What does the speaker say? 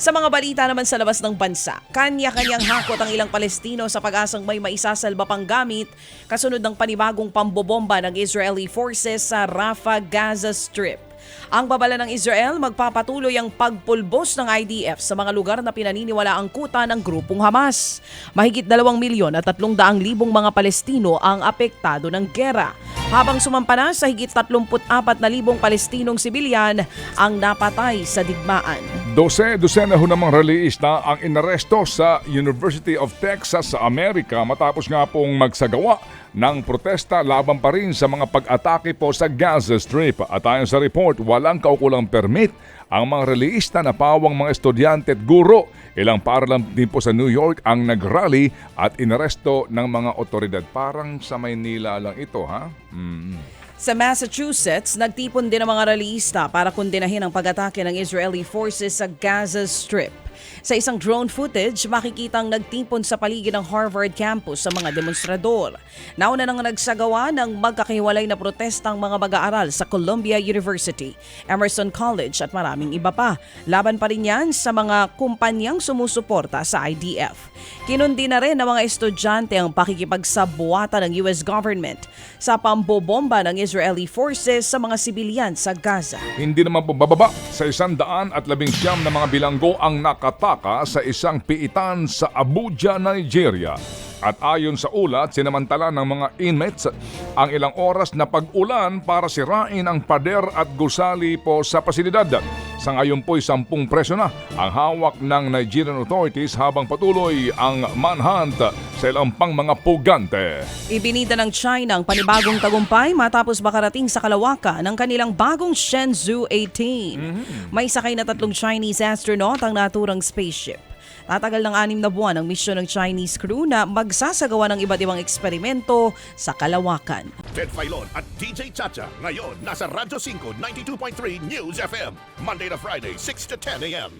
Sa mga balita naman sa labas ng bansa, kanya-kanyang hakot ang ilang Palestino sa pag-asang may maisasalba pang gamit kasunod ng panibagong pambobomba ng Israeli forces sa Rafah, Gaza Strip. Ang babala ng Israel magpapatuloy ang pagpulbos ng IDF sa mga lugar na pinaniniwala ang kuta ng grupong Hamas. Mahigit 2 milyon at 300 libong mga Palestino ang apektado ng gera. Habang sumampa na sa higit 34 na libong Palestinong sibilyan ang napatay sa digmaan. Dose-dosena ho namang releasta ang inaresto sa University of Texas sa Amerika matapos nga pong magsagawa ng protesta laban pa rin sa mga pag-atake po sa Gaza Strip. At ayon sa report, walang kaukulang permit ang mga releasta na pawang mga estudyante at guro. Ilang para lang din po sa New York ang nagrally at inaresto ng mga otoridad. Parang sa Maynila lang ito, ha? Mm. Sa Massachusetts, nagtipon din ang mga ralista para kundinahin ang pag-atake ng Israeli forces sa Gaza Strip. Sa isang drone footage, makikitang nagtipon sa paligid ng Harvard campus sa mga demonstrador. Nauna nang nagsagawa ng magkakahiwalay na protesta ang mga mag-aaral sa Columbia University, Emerson College at maraming iba pa. Laban pa rin yan sa mga kumpanyang sumusuporta sa IDF. Kinundi na rin ng mga estudyante ang pakikipagsabuata ng US government sa pambobomba ng Israeli forces sa mga sibilyan sa Gaza. Hindi naman po bababa sa isang daan at labing siyam na mga bilanggo ang nakataka sa isang piitan sa Abuja, Nigeria. At ayon sa ulat, sinamantala ng mga inmates ang ilang oras na pag-ulan para sirain ang pader at gusali po sa pasilidad. Sa ngayon po'y sampung preso na ang hawak ng Nigerian authorities habang patuloy ang manhunt sa ilang pang mga pugante. Ibinida ng China ang panibagong tagumpay matapos makarating sa kalawakan ng kanilang bagong Shenzhou 18. May sakay na tatlong Chinese astronaut ang naturang spaceship. Tatagal ng anim na buwan ang misyon ng Chinese crew na magsasagawa ng iba't ibang eksperimento sa kalawakan. Ted Filon at DJ Chacha. Ngayon, nasa Radyo 5, 92.3 News FM. Monday to Friday, 6 to 10 a.m.